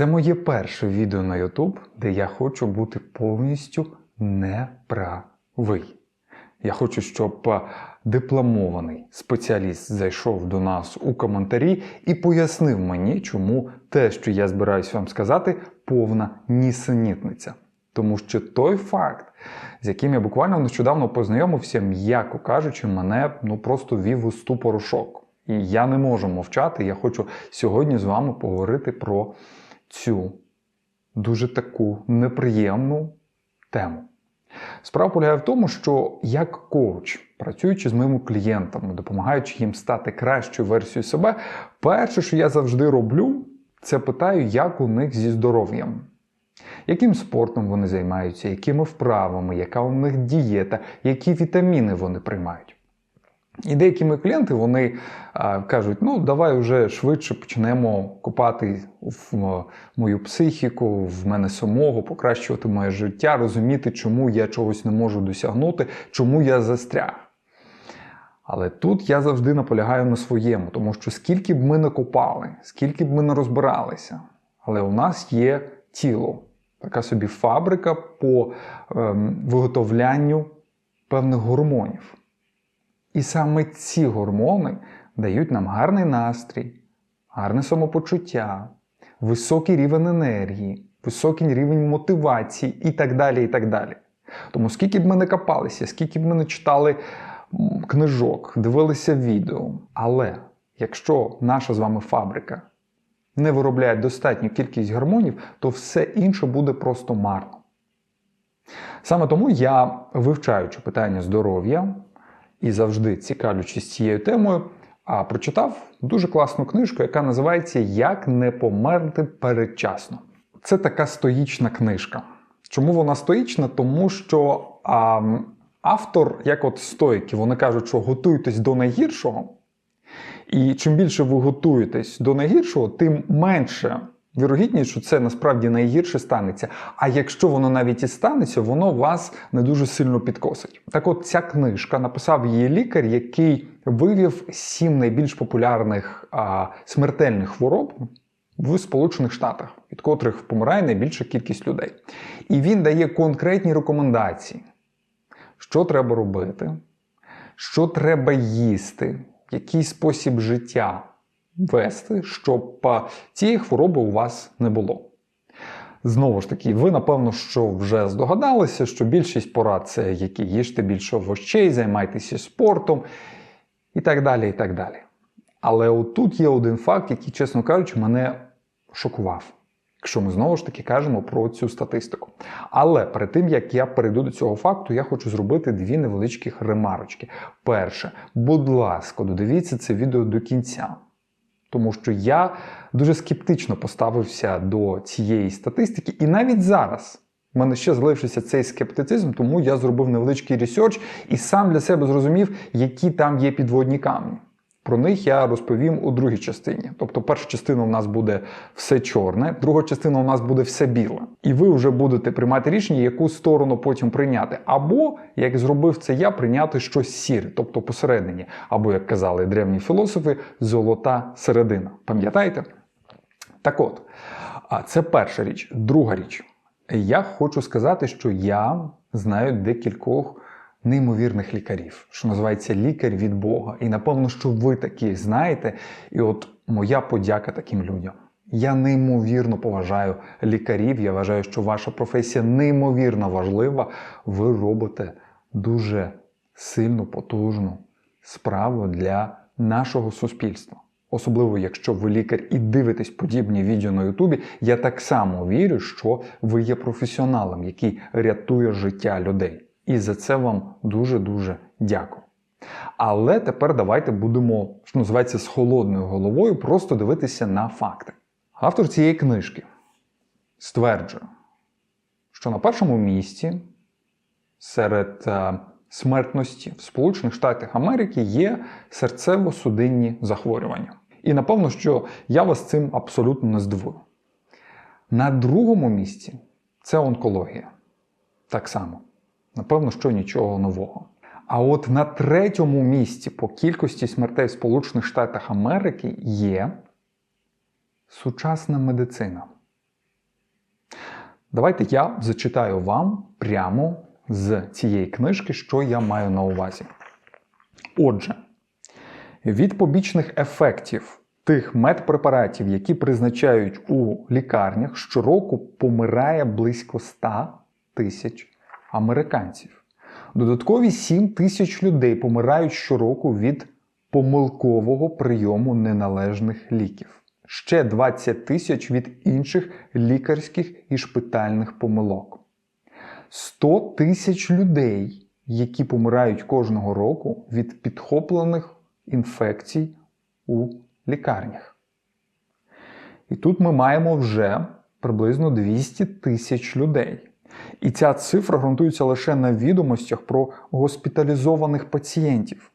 Це моє перше відео на YouTube, де я хочу бути повністю неправий. Я хочу, щоб е, дипломований спеціаліст зайшов до нас у коментарі і пояснив мені, чому те, що я збираюсь вам сказати, повна нісенітниця. Тому що той факт, з яким я буквально нещодавно познайомився, м'яко кажучи, мене ну просто вів у ступорошок. І я не можу мовчати. Я хочу сьогодні з вами поговорити про цю дуже таку неприємну тему. Справа полягає в тому, що як коуч, працюючи з моїми клієнтами, допомагаючи їм стати кращою версією себе, перше, що я завжди роблю, це питаю, як у них зі здоров'ям. Яким спортом вони займаються, якими вправами, яка у них дієта, які вітаміни вони приймають. І деякі мої клієнти вони кажуть: ну давай вже швидше почнемо копати в мою психіку, в мене самого, покращувати моє життя, розуміти, чому я чогось не можу досягнути, чому я застряг. Але тут я завжди наполягаю на своєму, тому що скільки б ми не копали, скільки б ми не розбиралися, але у нас є тіло, така собі фабрика по ем, виготовлянню певних гормонів. І саме ці гормони дають нам гарний настрій, гарне самопочуття, високий рівень енергії, високий рівень мотивації і так далі. і так далі. Тому скільки б ми не копалися, скільки б ми не читали книжок, дивилися відео. Але якщо наша з вами фабрика не виробляє достатню кількість гормонів, то все інше буде просто марно. Саме тому я, вивчаючи питання здоров'я, і завжди цікавлячись цією темою, а прочитав дуже класну книжку, яка називається Як не померти передчасно. Це така стоїчна книжка. Чому вона стоїчна? Тому що а, автор, як от стоїки, вони кажуть, що готуйтесь до найгіршого. І чим більше ви готуєтесь до найгіршого, тим менше вірогідність, що це насправді найгірше станеться. А якщо воно навіть і станеться, воно вас не дуже сильно підкосить. Так от ця книжка написав її лікар, який вивів сім найбільш популярних а, смертельних хвороб в Сполучених Штатах, від котрих помирає найбільша кількість людей. І він дає конкретні рекомендації, що треба робити, що треба їсти, який спосіб життя вести, щоб цієї хвороби у вас не було. Знову ж таки, ви напевно, що вже здогадалися, що більшість порад це які їжте більше овощей, займайтеся спортом і так далі. і так далі. Але отут є один факт, який, чесно кажучи, мене шокував. Якщо ми знову ж таки кажемо про цю статистику. Але перед тим як я перейду до цього факту, я хочу зробити дві невеличкі ремарочки. Перше, будь ласка, додивіться це відео до кінця. Тому що я дуже скептично поставився до цієї статистики, і навіть зараз в мене ще залишився цей скептицизм, тому я зробив невеличкий ресерч і сам для себе зрозумів, які там є підводні камні. Про них я розповім у другій частині. Тобто, перша частина у нас буде все чорне, друга частина у нас буде все біле. І ви вже будете приймати рішення, яку сторону потім прийняти. Або, як зробив це я, прийняти щось сіре, тобто посередині. Або, як казали древні філософи, золота середина. Пам'ятаєте? Так от, це перша річ. Друга річ. Я хочу сказати, що я знаю декількох неймовірних лікарів, що називається лікар від Бога. І напевно, що ви такі знаєте. І от моя подяка таким людям. Я неймовірно поважаю лікарів. Я вважаю, що ваша професія неймовірно важлива. Ви робите дуже сильну, потужну справу для нашого суспільства. Особливо, якщо ви лікар і дивитесь подібні відео на Ютубі, я так само вірю, що ви є професіоналом, який рятує життя людей. І за це вам дуже-дуже дякую. Але тепер давайте будемо, що називається, з холодною головою просто дивитися на факти. Автор цієї книжки стверджує, що на першому місці серед е, смертності в Сполучених Штатах Америки є серцево-судинні захворювання. І напевно, що я вас цим абсолютно не здивую. На другому місці це онкологія. Так само. Напевно, що нічого нового. А от на третьому місці по кількості смертей в Сполучених Штатах Америки є сучасна медицина. Давайте я зачитаю вам прямо з цієї книжки, що я маю на увазі. Отже, від побічних ефектів тих медпрепаратів, які призначають у лікарнях, щороку помирає близько 100 тисяч американців. Додаткові 7 тисяч людей помирають щороку від помилкового прийому неналежних ліків. Ще 20 тисяч від інших лікарських і шпитальних помилок. 100 тисяч людей, які помирають кожного року від підхоплених інфекцій у лікарнях. І тут ми маємо вже приблизно 200 тисяч людей. І ця цифра ґрунтується лише на відомостях про госпіталізованих пацієнтів.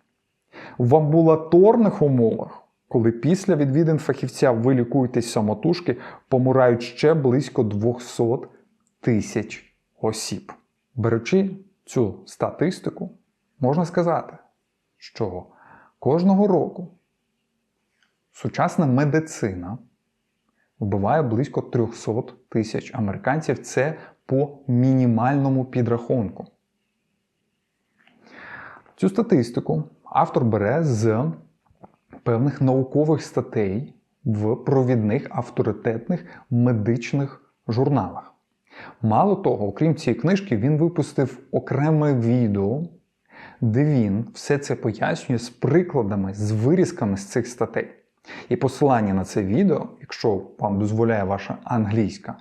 В амбулаторних умовах, коли після відвідин фахівця ви лікуєтесь самотужки, помирають ще близько 200 тисяч осіб. Беручи цю статистику, можна сказати, що кожного року сучасна медицина вбиває близько 300 тисяч американців. Це по мінімальному підрахунку. Цю статистику автор бере з певних наукових статей в провідних авторитетних медичних журналах. Мало того, окрім цієї книжки, він випустив окреме відео, де він все це пояснює з прикладами, з вирізками з цих статей. І посилання на це відео, якщо вам дозволяє ваша англійська,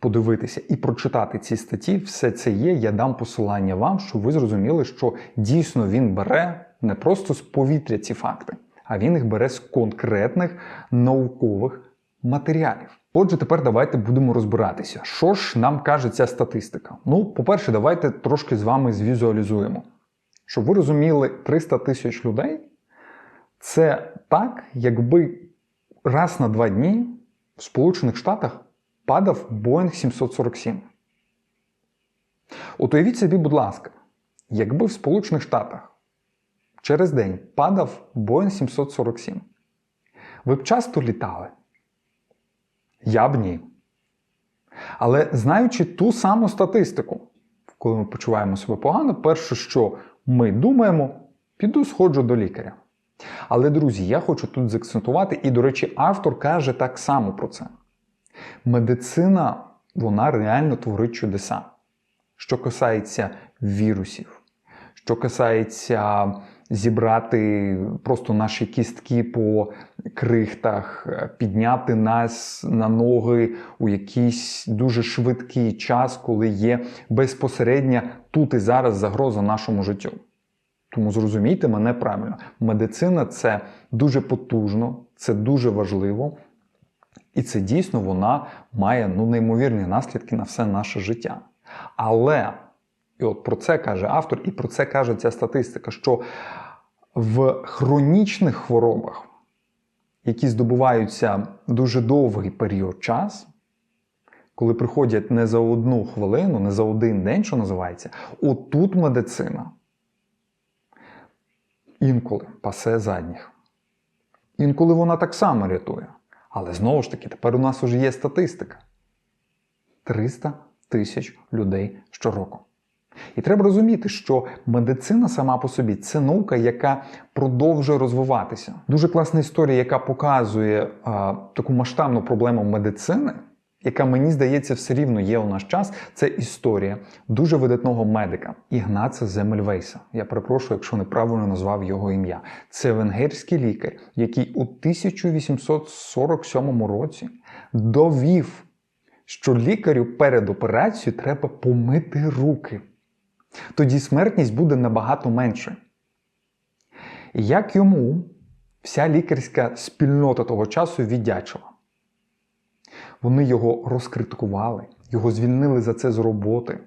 подивитися і прочитати ці статті, все це є. Я дам посилання вам, щоб ви зрозуміли, що дійсно він бере не просто з повітря ці факти, а він їх бере з конкретних наукових матеріалів. Отже, тепер давайте будемо розбиратися, що ж нам каже ця статистика. Ну, по-перше, давайте трошки з вами звізуалізуємо. Щоб ви розуміли, 300 тисяч людей це так, якби раз на два дні в Сполучених Штатах падав Boeing 747. От уявіть собі, будь ласка, якби в Сполучених Штатах через день падав Boeing 747, ви б часто літали? Я б ні. Але знаючи ту саму статистику, коли ми почуваємо себе погано, перше, що ми думаємо, піду сходжу до лікаря. Але, друзі, я хочу тут заакцентувати, і, до речі, автор каже так само про це. Медицина, вона реально творить чудеса. Що касається вірусів, що касається зібрати просто наші кістки по крихтах, підняти нас на ноги у якийсь дуже швидкий час, коли є безпосередня тут і зараз загроза нашому життю. Тому зрозумійте мене правильно, медицина це дуже потужно, це дуже важливо, і це дійсно вона має ну, неймовірні наслідки на все наше життя. Але, і от про це каже автор, і про це каже ця статистика, що в хронічних хворобах, які здобуваються дуже довгий період часу, коли приходять не за одну хвилину, не за один день, що називається, отут медицина інколи пасе задніх. Інколи вона так само рятує. Але знову ж таки, тепер у нас вже є статистика: 300 тисяч людей щороку. І треба розуміти, що медицина сама по собі це наука, яка продовжує розвиватися. Дуже класна історія, яка показує а, таку масштабну проблему медицини, яка мені здається все рівно є у наш час. Це історія дуже видатного медика Ігнаца Земельвейса. Я перепрошую, якщо неправильно назвав його ім'я. Це венгерський лікар, який у 1847 році довів, що лікарю перед операцією треба помити руки. Тоді смертність буде набагато менше. Як йому вся лікарська спільнота того часу віддячила. Вони його розкритикували, його звільнили за це з роботи.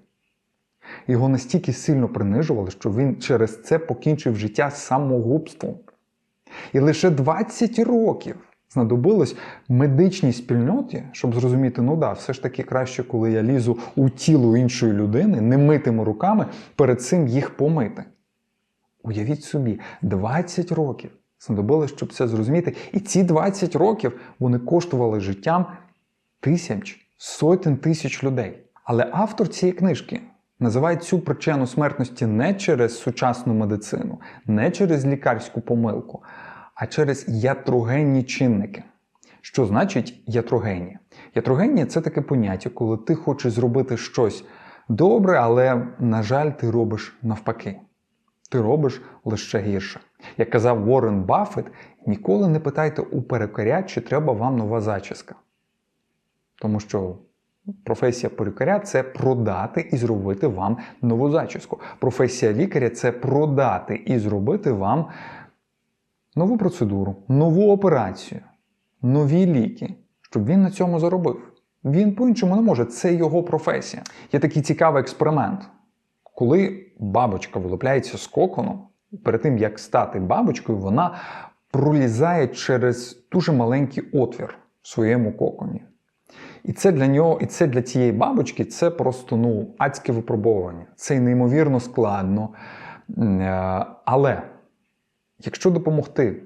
Його настільки сильно принижували, що він через це покінчив життя самогубством. І лише 20 років знадобилось медичній спільноті, щоб зрозуміти, ну да, все ж таки краще, коли я лізу у тіло іншої людини, не митими руками, перед цим їх помити. Уявіть собі, 20 років знадобилось, щоб це зрозуміти. І ці 20 років вони коштували життям тисяч, сотень тисяч людей. Але автор цієї книжки називає цю причину смертності не через сучасну медицину, не через лікарську помилку, а через ятрогенні чинники. Що значить ятрогенія? Ятрогенія це таке поняття, коли ти хочеш зробити щось добре, але, на жаль, ти робиш навпаки. Ти робиш лише гірше. Як казав Уоррен Баффет, ніколи не питайте у перукаря, чи треба вам нова зачіска. Тому що професія перукаря це продати і зробити вам нову зачіску. Професія лікаря це продати і зробити вам нову процедуру, нову операцію, нові ліки, щоб він на цьому заробив. Він по-іншому не може, це його професія. Є такий цікавий експеримент. Коли бабочка вилупляється з кокону, перед тим як стати бабочкою, вона пролізає через дуже маленький отвір в своєму коконі. І це для нього, і це для цієї бабочки це просто ну, адське випробовування. Це неймовірно складно. Е, Але якщо допомогти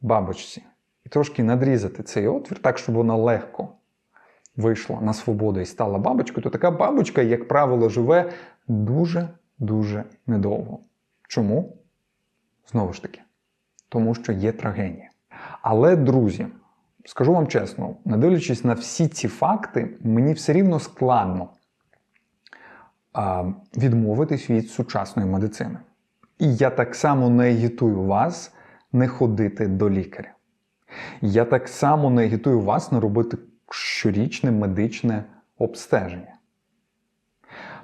бабочці і трошки надрізати цей отвір, так, щоб вона легко вийшла на свободу і стала бабочкою, то така бабочка, як правило, живе дуже-дуже недовго. Чому? Знову ж таки, тому що є трагедія. Але, друзі, скажу вам чесно, не дивлячись на всі ці факти, мені все рівно складно відмовитись від сучасної медицини. І я так само не агітую вас не ходити до лікаря. Я так само не агітую вас не робити щорічне медичне обстеження.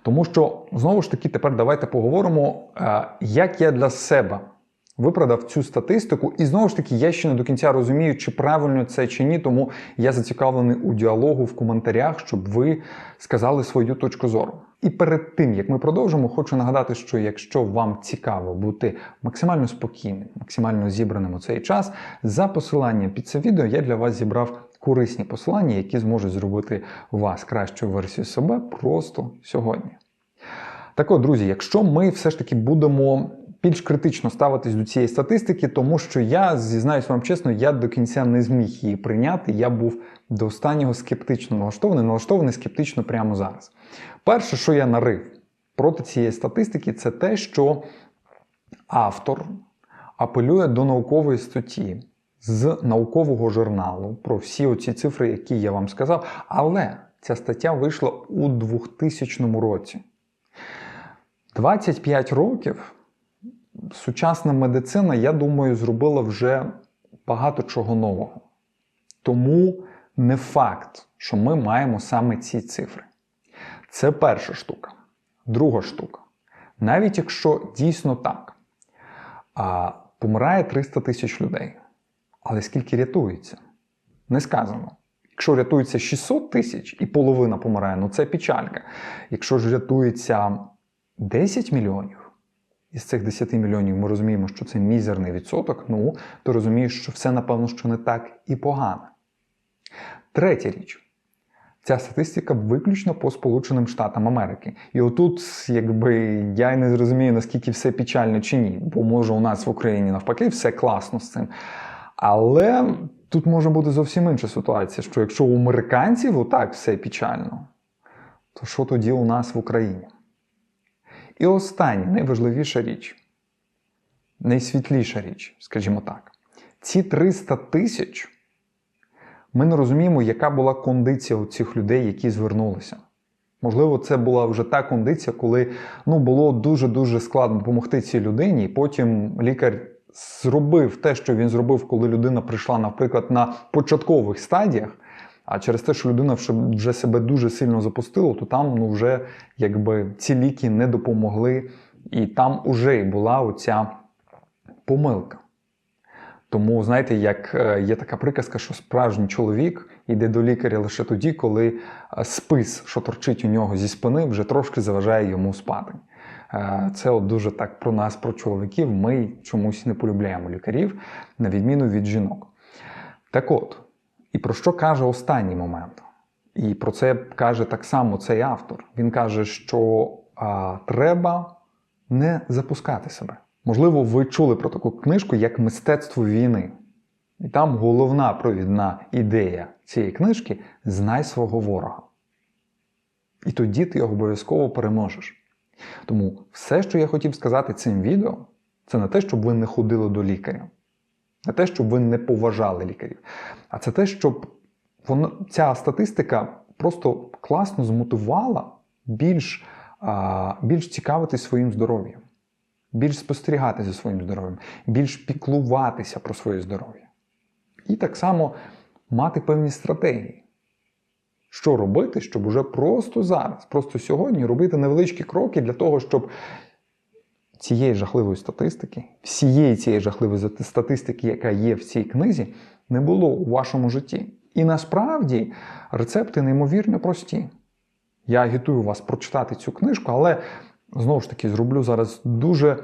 Тому що, знову ж таки, тепер давайте поговоримо, е, як я для себе виправдав цю статистику. І знову ж таки, я ще не до кінця розумію, чи правильно це чи ні, тому я зацікавлений у діалогу в коментарях, щоб ви сказали свою точку зору. І перед тим як ми продовжимо, хочу нагадати, що якщо вам цікаво бути максимально спокійним, максимально зібраним у цей час, за посиланням під це відео я для вас зібрав корисні посилання, які зможуть зробити вас кращою версією себе просто сьогодні. Так от, друзі, якщо ми все ж таки будемо більш критично ставитись до цієї статистики, тому що я зізнаюсь вам чесно, я до кінця не зміг її прийняти. Я був до останнього скептично налаштований, налаштований скептично прямо зараз. Перше, що я нарив проти цієї статистики, це те, що автор апелює до наукової статті з наукового журналу про всі оці цифри, які я вам сказав. Але ця стаття вийшла у 2000 році. 25 років сучасна медицина, я думаю, зробила вже багато чого нового. Тому не факт, що ми маємо саме ці цифри. Це перша штука. Друга штука. Навіть якщо дійсно так, а, помирає 300 тисяч людей. Але скільки рятується? Не сказано. Якщо рятується 600 тисяч і половина помирає, ну це печалька. Якщо ж рятується 10 мільйонів, із цих 10 мільйонів ми розуміємо, що це мізерний відсоток, ну то розумієш, що все, напевно, що не так і погано. Третя річ. Ця статистика виключно по Сполученим Штатам Америки. І отут, якби я й не зрозумію, наскільки все печально чи ні, бо може у нас в Україні навпаки все класно з цим. Але тут може бути зовсім інша ситуація, що якщо у американців отак все печально, то що тоді у нас в Україні? І остання, найважливіша річ, найсвітліша річ, скажімо так, ці 300 тисяч ми не розуміємо, яка була кондиція у цих людей, які звернулися. Можливо, це була вже та кондиція, коли ну, було дуже-дуже складно допомогти цій людині, і потім лікар зробив те, що він зробив, коли людина прийшла, наприклад, на початкових стадіях. А через те, що людина вже себе дуже сильно запустила, то там ну, вже якби ці ліки не допомогли, і там уже і була оця помилка. Тому, знаєте, як е, є така приказка, що справжній чоловік йде до лікаря лише тоді, коли е, спис, що торчить у нього зі спини, вже трошки заважає йому спати. Е, це от дуже так про нас, про чоловіків. Ми чомусь не полюбляємо лікарів, на відміну від жінок. Так от, і про що каже останній момент? І про це каже так само цей автор. Він каже, що а, треба не запускати себе. Можливо, ви чули про таку книжку як Мистецтво війни. І там головна провідна ідея цієї книжки знай свого ворога. І тоді ти його обов'язково переможеш. Тому все, що я хотів сказати цим відео, це не те, щоб ви не ходили до лікаря, не те, щоб ви не поважали лікарів, а це те, щоб воно, ця статистика просто класно змотивувала більш, а, більш цікавитись своїм здоров'ям, більш спостерігати за своїм здоров'ям, більш піклуватися про своє здоров'я. І так само мати певні стратегії. Що робити, щоб уже просто зараз, просто сьогодні робити невеличкі кроки для того, щоб цієї жахливої статистики, всієї цієї жахливої статистики, яка є в цій книзі, не було у вашому житті. І насправді рецепти неймовірно прості. Я агітую вас прочитати цю книжку, але знову ж таки зроблю зараз дуже е,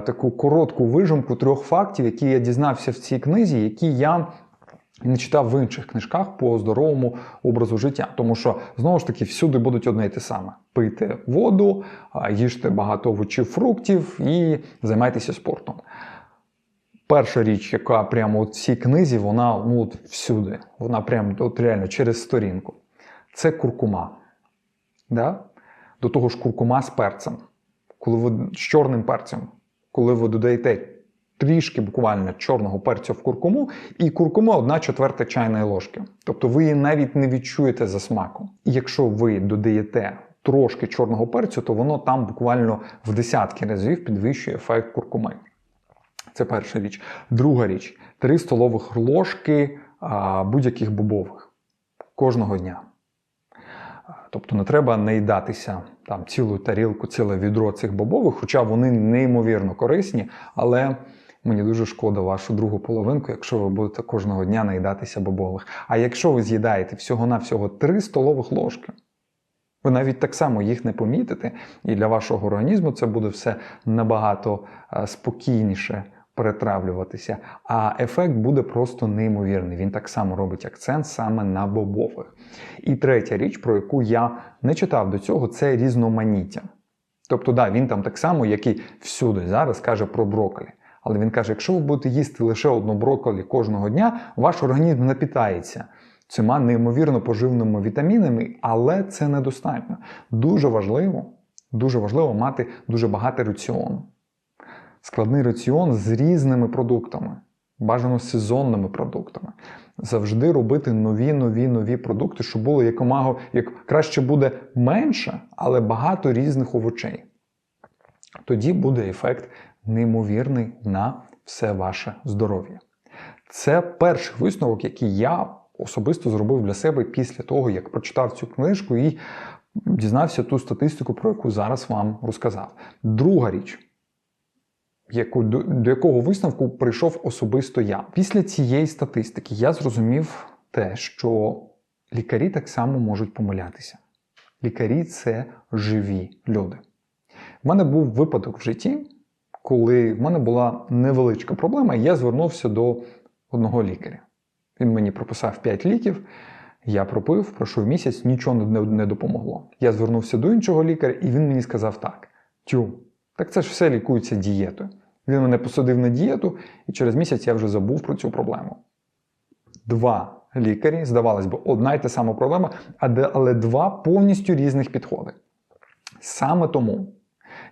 таку коротку вижимку трьох фактів, які я дізнався в цій книзі, які я не читав в інших книжках по здоровому образу життя. Тому що знову ж таки всюди будуть одне й те саме: пийте воду, їжте багато овочів, фруктів і займайтеся спортом. Перша річ, яка прямо у цій книзі, вона ну, от всюди, вона прямо от реально через сторінку. Це куркума. Да? До того ж, куркума з перцем. Коли ви з чорним перцем, коли ви додаєте трішки буквально чорного перцю в куркуму, і куркума 1 четверта чайної ложки. Тобто ви її навіть не відчуєте за смаком. І якщо ви додаєте трошки чорного перцю, то воно там буквально в десятки разів підвищує ефект куркуми. Це перша річ. Друга річ 3 столових ложки будь-яких бобових кожного дня. Тобто не треба наїдатися там цілу тарілку, ціле відро цих бобових, хоча вони неймовірно корисні, але мені дуже шкода вашу другу половинку, якщо ви будете кожного дня наїдатися бобових. А якщо ви з'їдаєте всього-навсього 3 столових ложки, ви навіть так само їх не помітите, і для вашого організму це буде все набагато спокійніше перетравлюватися, а ефект буде просто неймовірний. Він так само робить акцент саме на бобових. І третя річ, про яку я не читав до цього, це різноманіття. Тобто, да, він там так само, як і всюди зараз каже про брокколі. Але він каже: якщо ви будете їсти лише одну брокколі кожного дня, ваш організм не питається цими неймовірно поживними вітамінами, але це недостатньо. Дуже важливо, дуже важливо мати дуже багато раціону складний раціон з різними продуктами, бажано сезонними продуктами. Завжди робити нові, нові, нові продукти, щоб було якомога, як краще буде менше, але багато різних овочей. Тоді буде ефект неймовірний на все ваше здоров'я. Це перший висновок, який я особисто зробив для себе після того, як прочитав цю книжку і дізнався ту статистику, про яку зараз вам розказав. Друга річ до, якого висновку прийшов особисто я. Після цієї статистики я зрозумів те, що лікарі так само можуть помилятися. Лікарі це живі люди. В мене був випадок в житті, коли в мене була невеличка проблема, я звернувся до одного лікаря. Він мені прописав 5 ліків. Я пропив, пройшов місяць, нічого не, не допомогло. Я звернувся до іншого лікаря, і він мені сказав так: Тю, так це ж все лікується дієтою. Він мене посадив на дієту, і через місяць я вже забув про цю проблему. Два лікарі, здавалось би, одна й та сама проблема, але два повністю різних підходи. Саме тому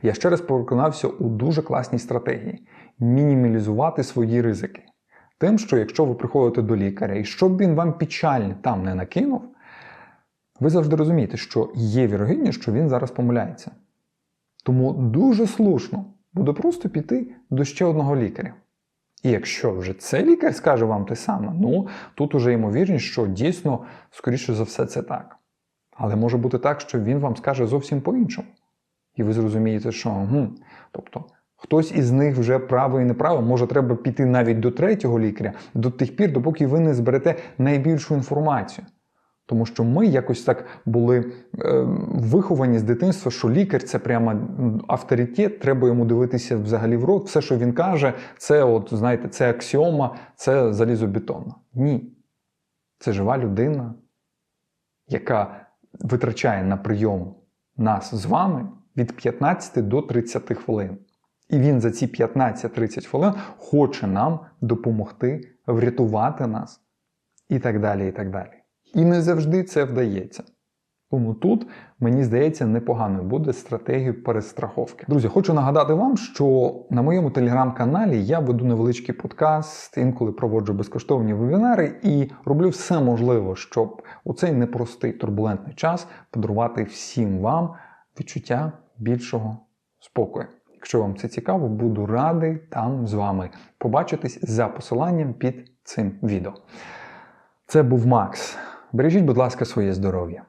я ще раз переконався у дуже класній стратегії мінімалізувати свої ризики. Тим, що якщо ви приходите до лікаря, і щоб він вам печально там не накинув, ви завжди розумієте, що є вірогідність, що він зараз помиляється. Тому дуже слушно буде просто піти до ще одного лікаря. І якщо вже цей лікар скаже вам те саме, ну тут уже ймовірність, що дійсно, скоріше за все, це так. Але може бути так, що він вам скаже зовсім по-іншому. І ви зрозумієте, що гм, тобто хтось із них вже право і неправо, може треба піти навіть до третього лікаря, до тих пір, допоки ви не зберете найбільшу інформацію. Тому що ми якось так були е, виховані з дитинства, що лікар це прямо авторитет, треба йому дивитися взагалі в рот. Все, що він каже, це, от, знаєте, це аксіома, це залізобетонно. Ні. Це жива людина, яка витрачає на прийом нас з вами від 15 до 30 хвилин. І він за ці 15-30 хвилин хоче нам допомогти врятувати нас і так далі. і так далі. І не завжди це вдається. Тому тут, мені здається, непоганою буде стратегія перестраховки. Друзі, хочу нагадати вам, що на моєму телеграм-каналі я веду невеличкий подкаст, інколи проводжу безкоштовні вебінари і роблю все можливе, щоб у цей непростий турбулентний час подарувати всім вам відчуття більшого спокою. Якщо вам це цікаво, буду радий там з вами побачитись за посиланням під цим відео. Це був Макс. Бережіть, будь ласка, своє здоров'я.